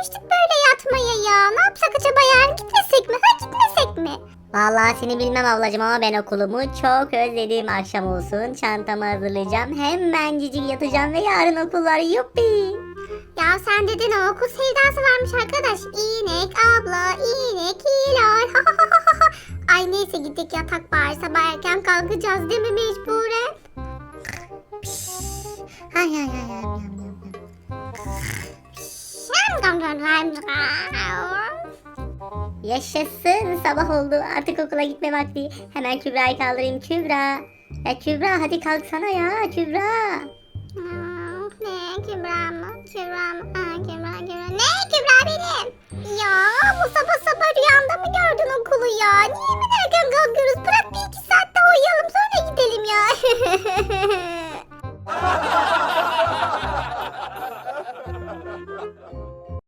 alışmıştık böyle yatmaya ya. Ne yapsak acaba yarın gitmesek mi? Ha gitmesek mi? Vallahi seni bilmem ablacığım ama ben okulumu çok özledim. Akşam olsun çantamı hazırlayacağım. Hemen cicik yatacağım ve yarın okul var. Yuppi. Ya sen dedin o okul sevdası varmış arkadaş. İnek abla, inek hilal. Ay neyse gittik yatak bari sabah erken kalkacağız değil mi mecburen? Hay hay hay hay amcam heim drauf. Yaşasın sabah oldu artık okula gitme vakti. Hemen Kübra'yı kaldırayım Kübra. Ya Kübra hadi kalksana ya Kübra. Ne Kübra mı? Kübra mı? Aa, Kübra Kübra. Ne Kübra benim? Ya bu sabah sabah rüyamda mı gördün okulu ya? Niye mi erken kalkıyoruz? Bırak bir iki saat daha uyuyalım sonra gidelim ya.